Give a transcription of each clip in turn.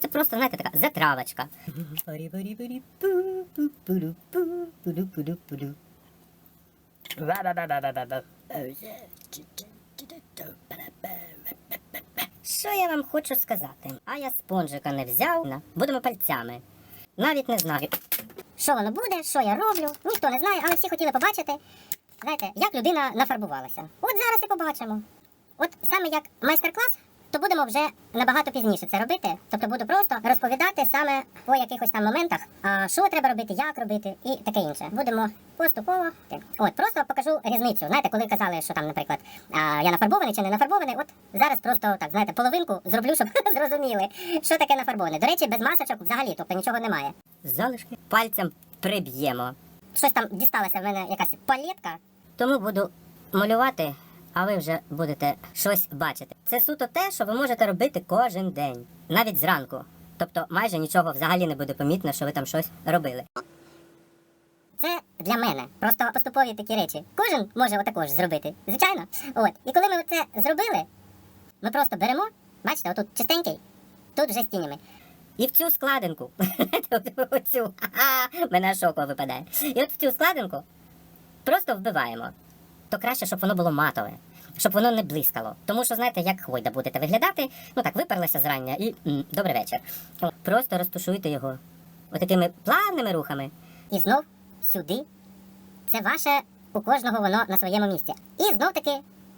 Це просто, знаєте, така затравочка. Що я вам хочу сказати? А я спонжика не взяв. Будемо пальцями. Навіть не знаю. Що воно буде, що я роблю, ніхто не знає, але всі хотіли побачити, знаєте, як людина нафарбувалася. От зараз і побачимо. От саме як майстер-клас, то будемо вже набагато пізніше це робити. Тобто буду просто розповідати саме по якихось там моментах, а що треба робити, як робити і таке інше. Будемо поступово. От просто покажу різницю. Знаєте, коли казали, що там, наприклад, я нафарбований чи не нафарбований, от зараз просто так, знаєте, половинку зроблю, щоб зрозуміли, що таке нафарбоване. До речі, без масочок взагалі, тобто нічого немає. Залишки пальцем приб'ємо. Щось там дісталася в мене якась палетка, тому буду малювати, а ви вже будете щось бачити. Це суто те, що ви можете робити кожен день, навіть зранку. Тобто майже нічого взагалі не буде помітно, що ви там щось робили. Це для мене просто поступові такі речі. Кожен може отакож зробити. Звичайно. От. І коли ми це зробили, ми просто беремо, бачите, отут чистенький, тут вже з тінями. І в цю складинку, оцю, мене аж око випадає. І от в цю складинку просто вбиваємо. То краще, щоб воно було матове, щоб воно не блискало. Тому що, знаєте, як хвойда будете виглядати, ну так, виперлися зрання і м, добрий вечір. О, Просто розтушуйте його отакими плавними рухами. І знов сюди. Це ваше у кожного воно на своєму місці. І знов таки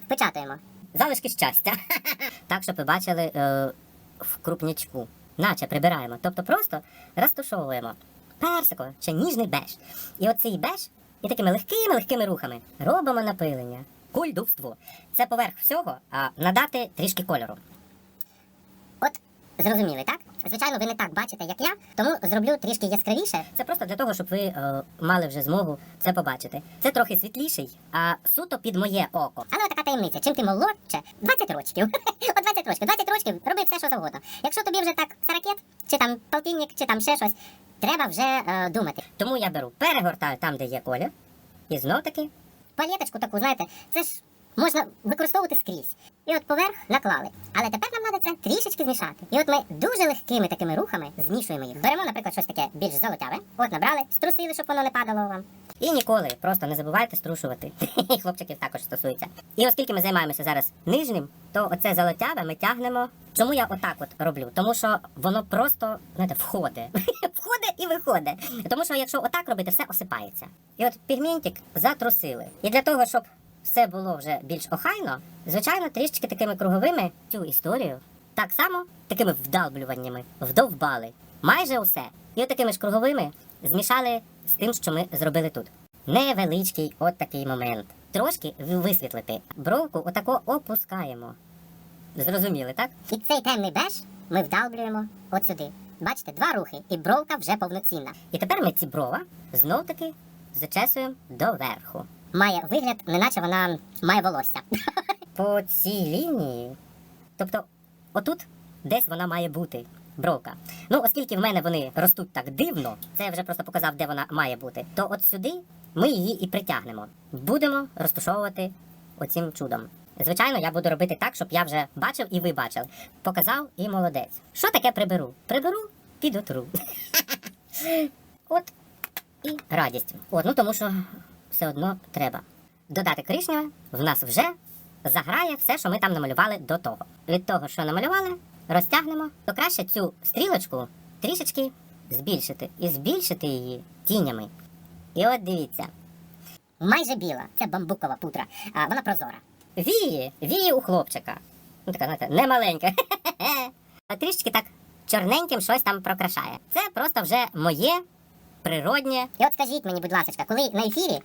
впечатуємо. Залишки щастя. так, щоб ви бачили е, в крупнячку. Наче прибираємо. Тобто просто розтушовуємо персиково чи ніжний беж. І оцей беж і такими легкими легкими рухами робимо напилення. Кульдувство. Це поверх всього, а надати трішки кольору. От зрозуміли, так? Звичайно, ви не так бачите, як я, тому зроблю трішки яскравіше. Це просто для того, щоб ви е, мали вже змогу це побачити. Це трохи світліший, а суто під моє око. Але така таємниця. Чим ти молодше? 20 років. От 20 років. 20 років роби все, що завгодно. Якщо тобі вже так сорокет, чи там полтинник, чи там ще щось, треба вже е, думати. Тому я беру, перегортаю там, де є колір, і знов таки палеточку таку, знаєте, це ж можна використовувати скрізь. І от поверх наклали. Але тепер нам треба це трішечки змішати. І от ми дуже легкими такими рухами змішуємо їх. Беремо, наприклад, щось таке більш золотяве. От набрали, струсили, щоб воно не падало вам. І ніколи просто не забувайте струшувати. Хлопчиків також стосується. І оскільки ми займаємося зараз нижнім, то оце золотяве ми тягнемо. Чому я отак от роблю? Тому що воно просто знаєте, входить. і виходить. Тому що якщо отак робити, все осипається. І от пігментик затрусили. І для того, щоб все було вже більш охайно, звичайно, трішечки такими круговими цю історію так само такими вдалблюваннями вдовбали майже усе. І от такими ж круговими змішали з тим, що ми зробили тут. Невеличкий от такий момент. Трошки висвітлити. Бровку отако опускаємо. Зрозуміли, так? І цей темний беж ми вдалблюємо от сюди. Бачите, два рухи, і бровка вже повноцінна. І тепер ми ці брова знов таки зачесуємо доверху. Має вигляд, неначе вона має волосся. По цій лінії. Тобто, отут десь вона має бути. Бровка. Ну, оскільки в мене вони ростуть так дивно, це я вже просто показав, де вона має бути, то от сюди ми її і притягнемо. Будемо розташовувати оцим чудом. Звичайно, я буду робити так, щоб я вже бачив і ви бачили. Показав і молодець. Що таке приберу? Приберу, підотру. От і радість. От, ну тому що все одно треба. Додати коричневе в нас вже заграє все, що ми там намалювали до того. Від того, що намалювали, розтягнемо, то краще цю стрілочку трішечки збільшити. І збільшити її тінями. І от дивіться. Майже біла, це бамбукова пудра, а вона прозора. Вії, вії у хлопчика. Ну така, знаєте, не маленька. А трішечки так чорненьким щось там прокрашає. Це просто вже моє природнє. І от скажіть мені, будь ласка, коли на ефірі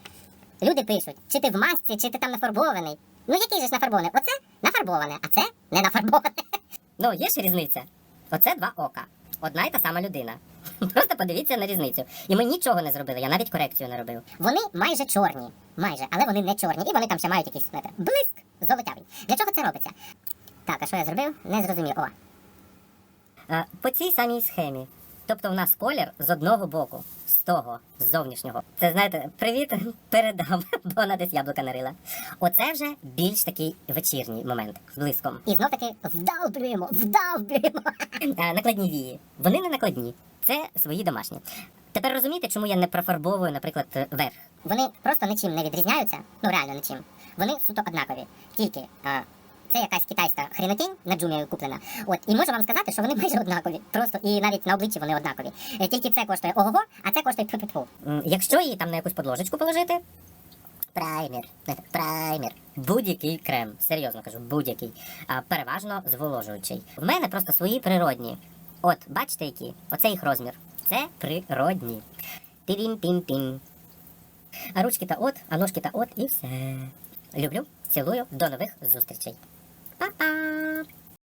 люди пишуть, чи ти в масці, чи ти там нафарбований. Ну який же ж нафарбований? Оце нафарбоване, а це не нафарбоване. Ну, є ж різниця. Оце два ока. Одна й та сама людина. Просто подивіться на різницю. І ми нічого не зробили, я навіть корекцію не робив. Вони майже чорні, майже, але вони не чорні. І вони там ще мають якийсь знаєте, блиск золотявий. Для чого це робиться? Так, а що я зробив? Не зрозумів. О. По цій самій схемі. Тобто в нас колір з одного боку. З того, з зовнішнього. Це знаєте, привіт передам, бо вона десь яблука нарила. Оце вже більш такий вечірній момент з блиском. І знов таки вдавлюємо, вдавлюємо. Е, Накладні вії. Вони не накладні, це свої домашні. Тепер розумієте, чому я не профарбовую, наприклад, верх? Вони просто нічим не відрізняються, ну реально нічим. Вони суто однакові. Тільки а, це якась китайська хренотінь на джумі куплена. От і можу вам сказати, що вони майже однакові. Просто і навіть на обличчі вони однакові. Е, Тільки це коштує ого, а це коштує пу Якщо її там на якусь подложечку положити. Праймер, праймер. Будь-який крем, серйозно кажу, будь-який. Переважно зволожуючий. В мене просто свої природні. От, бачите які? Оце їх розмір. Це природні. Пім-пім-пім. А ручки та от, а ножки та от і все. Люблю, цілую, до нових зустрічей. Па-па!